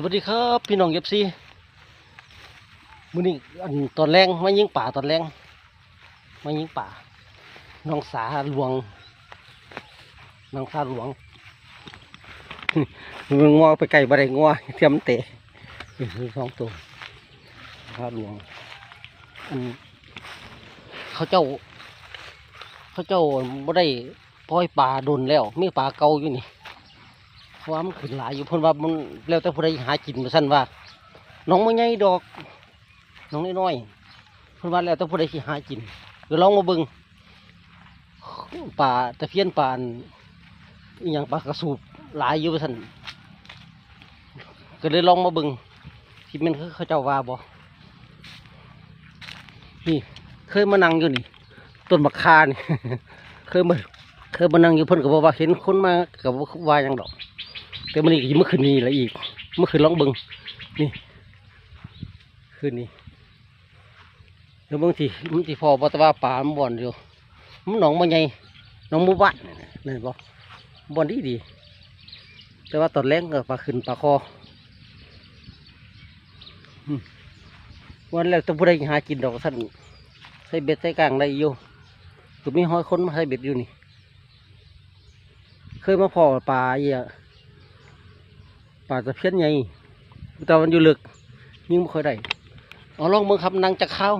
สวัสดีครับ พี่น้องเย็บซีมือนี้อันตอนแรงมายิงป่าตอนแรงมายิงป่า น้องสาหลวง น้องสาหลวงงอไปไก่บ่ได้งอเทียมเตะสองตัวสาหลวงเขาเจ้า เขาเจ้าบ่ได้ปล่อยปลาโดนแล้ว มีปลาเก่าอยู่นี่ เพราะว่ามันขึ้นหลายอยู่เพิ่นว่ามันแล้วแต่ผู้ใดหากินมาสั่นว่า น้องมันใหญ่ดอก น้องน้อยๆเพิ่นว่าแล้วแต่ผู้ใดสิหากินก็ลองมาเบิ่งป่าตะเพียนป่านอหย่างปลากระสูบหลายอยู่ว่าสั่นก็เลยลองมาเบิ่งที่มันคือเขาเจ้าว่าบ่นี่เคยมานั่งอยู่นี่ต้นมะคานี่เคยมาเคยมานั่งอยู่เพิ่นก็บอกว่าเห็นคนมากับว่าหยังดอก แต่มันอีกเมื่อคืนนี้ละอีกเมื่อคืนลองบิงนี่คืนนี้แล้วบางทีมันที่พอบอกว่าป่ามันบ่อนอยู่มันหนองมันใหญ่หนองหมู่บ้านนี่นบอกบ่อนดีดี แต่ว่าตอนแรกก็ปลาขึ้นปลาคอวันแรกต้องผู้ใดหากินดอกสั้นใส่เบ็ดใส่กลางได้อยู่ก็มีห้อยคนมาใส่เบ็ดอยู่นี่ เคยมาพอปลาเอีย ป่าตะเพียนใหญ่แต่มันอยู่ลึกยิ่งไม่เคยได้เอาลองเบิ่งครับนั่งจะเข้า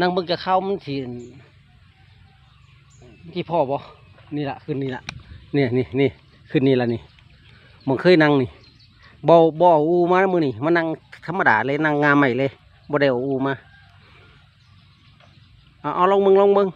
นั่งเบิ่งจะเข้ามันที่ที่พ่อบ่นี่ละขึ้นนี่ละเนี่ยนี่นี่ขึ้นนี่ละนี่มึงเคยนั่งนี่บ่บ่ออูมามือนี่มานั่งธรรมดาเลยนั่งงามใหม่เลยบ่ได้อาอูมาเอาเอาลองเบิ่งลองเบิ่ง